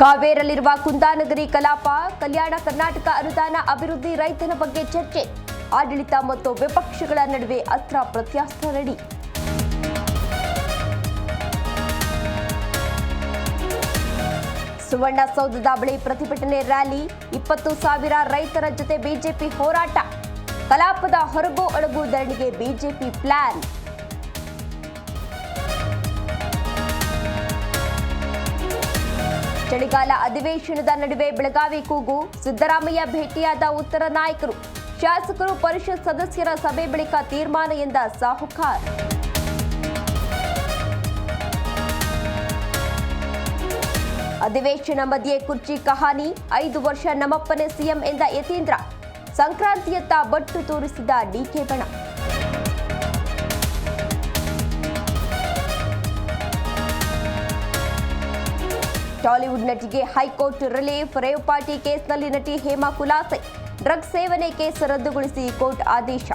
ಕಾವೇರಲ್ಲಿರುವ ಕುಂದಾನಗರಿ ಕಲಾಪ, ಕಲ್ಯಾಣ ಕರ್ನಾಟಕ ಅನುದಾನ ಅಭಿವೃದ್ಧಿ ರೈತನ ಬಗ್ಗೆ ಚರ್ಚೆ, ಆಡಳಿತ ಮತ್ತು ವಿಪಕ್ಷಗಳ ನಡುವೆ ಅಸ್ತ್ರ ಪ್ರತ್ಯಾಸ್ತ್ರ ರೆಡಿ. ಸುವರ್ಣಸೌಧದ ಬಳಿ ಪ್ರತಿಭಟನೆ ರ್ಯಾಲಿ, ಇಪ್ಪತ್ತು ಸಾವಿರ ರೈತರ ಜೊತೆ ಬಿಜೆಪಿ ಹೋರಾಟ. ಕಲಾಪದ ಹೊರಗು ಒಳಗು ಧರಣಿಗೆ ಬಿಜೆಪಿ ಪ್ಲಾನ್. ಚಳಿಗಾಲ ಅಧಿವೇಶನದ ನಡುವೆ ಬೆಳಗಾವಿ ಕೂಗು ಸಿದ್ದರಾಮಯ್ಯ ಭೇಟಿಯಾದ ಉತ್ತರ ನಾಯಕರು. ಶಾಸಕರು ಪರಿಷತ್ ಸದಸ್ಯರ ಸಭೆ ಬಳಿಕ ತೀರ್ಮಾನ ಎಂದ ಸಾಹುಕಾರ್. ಅಧಿವೇಶನ ಮಧ್ಯೆ ಕುರ್ಚಿ ಕಹಾನಿ, ಐದು ವರ್ಷ ನಮ್ಮಪ್ಪನೇ ಸಿಎಂ ಎಂದ ಯತೀಂದ್ರ. ಸಂಕ್ರಾಂತಿಯತ್ತ ಬಟ್ಟು ತೋರಿಸಿದ ಡಿಕೆ ಬಣ. Tollywood ನಟಿಗೆ high court relief, rave party ಕೇಸ್ನಲ್ಲಿ ನಟಿ ಹೇಮಾ ಖುಲಾಸೆ. ಡ್ರಗ್ ಸೇವನೆ ಕೇಸ್ ರದ್ದುಗೊಳಿಸಿ ಕೋರ್ಟ್ ಆದೇಶ.